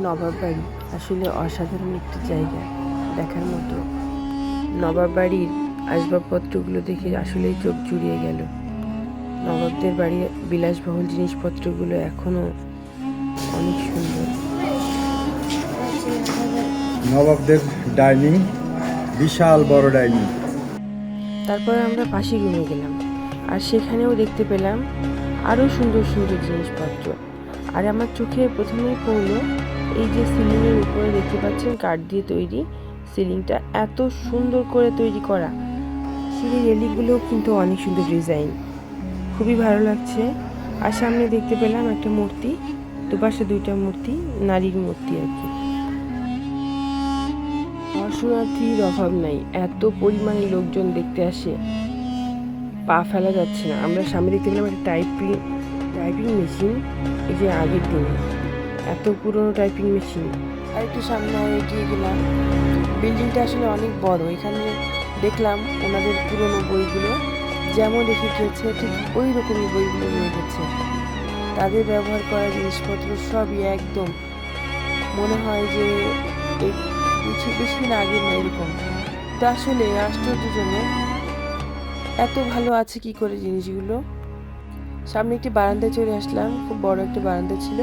নবাব বাড়ি আসলে অসাধারণ একটি জায়গা দেখার মতো। নবাব বাড়ির আসবাবপত্রগুলো দেখে আসলেই চোখ জুড়িয়ে গেল। নবাবদের বাড়ির বিলাসবহুল জিনিসপত্রগুলো এখনও অনেক সুন্দর। নবাবদের ডাইনিং বিশাল বড় ডাইনিং। তারপর আমরা পাশে রুমে গেলাম। আর সেখানেও দেখতে পেলাম আরও সুন্দর সুন্দর জিনিসপত্র। আর আমার চোখে প্রথমেই পড়ল এই যে সিলিংয়ের উপরে দেখতে পাচ্ছেন কাঠ দিয়ে তৈরি সিলিংটা, এত সুন্দর করে তৈরি করা। সিঁড়ির রেলিংগুলোও কিন্তু অনেক সুন্দর ডিজাইন। খুবই ভালো লাগছে। আর সামনে দেখতে পেলাম একটা মূর্তি, দুপাশে দুইটা মূর্তি, নারীর মূর্তি আর কি। দর্শনার্থীর অভাব নাই, এত পরিমাণে লোকজন দেখতে আসে। পা ফেলা যাচ্ছে না। আমরা সামনে দেখতে পেলাম একটা টাইপিং টাইপিং মেশিন এই যে আগের দিনে। এত পুরনো টাইপিং মেশিন আর একটু সামনে এগিয়ে গেলাম। বিল্ডিংটা আসলে অনেক বড়। এখানে দেখলাম ওনাদের পুরনো বইগুলো। যেমন রেখে গিয়েছে ঠিক ওই রকমই বইগুলো রয়ে গেছে। তাদের ব্যবহার করা জিনিসপত্র সবই একদম। মনে হয় যে কিছু বেশি দিন আগে না এরকম। তো আসলে আশ্চর্যজনক এত ভালো আছে কি করে জিনিসগুলো? সামনে একটি বারান্দায় চলে আসলাম, খুব বড় একটি বারান্দা ছিল।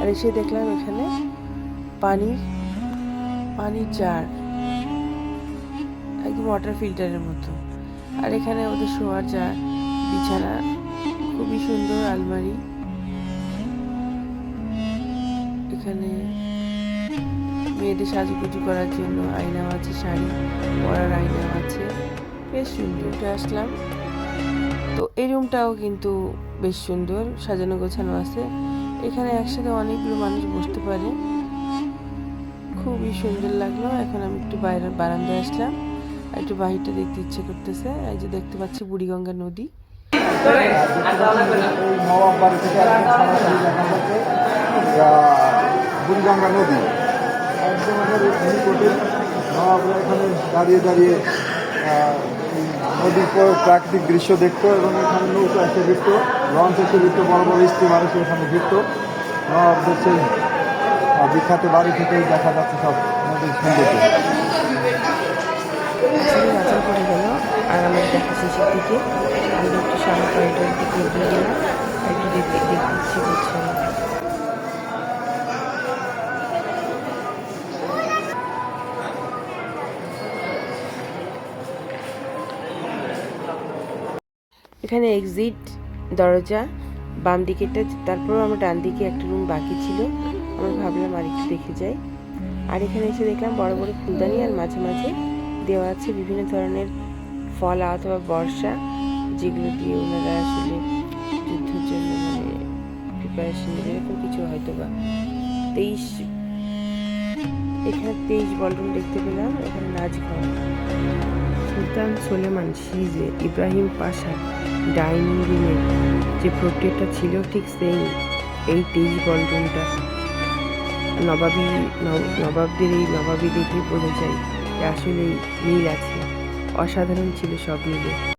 আর এসে দেখলাম এখানে পানির পানির জার, একদম ওয়াটার ফিল্টারের মতো। আর এখানে ওদের শোয়ার যা বিছানা, খুবই সুন্দর আলমারি। এখানে মেয়েদের সাজুগুজু করার জন্য আয়নাও আছে, শাড়ি পরার আয়নাও আছে। বেশ সুন্দর। উঠে আসলাম। তো এই রুমটাও কিন্তু বেশ সুন্দর, সাজানো গোছানো আছে। এখানে একসাথে অনেকগুলো মানুষ বসতে পারে। খুবই সুন্দর লাগল। এখন আমি একটু বাইরে, বারান্দায় আসলাম। একটু বাহিরটা দেখতে ইচ্ছে করতেছে। এই যে দেখতে পাচ্ছি বুড়িগঙ্গা নদী। বুড়িগঙ্গা নদী। একদম এখানে দাঁড়িয়ে দাঁড়িয়ে নদীর পর প্রাকৃতিক দৃশ্য দেখতো এবং এখানে নৌকা এসে ভিড়তো। লঞ্চ এসে ভিড়তো, বড় বড় স্টিমার এসে এখানে ভিড়তো। নবাবদের সেই বিখ্যাত বাড়ি থেকেই দেখা যাচ্ছে সব নদীর সৌন্দর্য। আর দেখা শেষের দিকে একটু সামনে দিকে দেখতে দেখতে এখানে এক্সিট দরজা, বাম দিকেরটা তারপর আমার ডান দিকে একটা রুম বাকি ছিল। আমরা ভাবলাম আর একটু দেখে যাই। আর এখানে এসে দেখলাম বড় বড় ফুলদানি আর মাঝে মাঝে দেওয়া আছে বিভিন্ন ধরনের ফল অথবা বর্ষা, যেগুলো দিয়ে ওনারা আসলে যুদ্ধের জন্য মানে প্রিপারেশন এরকম কিছু হয়তো বা তেইশ, এখানে তেইশ বলরুম দেখতে পেলাম এখানে নাচ ঘর। সুলতান সোলেমান সিজে ইব্রাহিম পাশা ডাইনিং রুমে যে প্রত্যেকটা ছিল ঠিক সেই এই তেইশ বলরুমটা নবাবী, নব- নবাবদের এই নবাবী দেখে বোঝা যায় যে আসলে মিল আছে। অসাধারণ ছিল সব মিলে।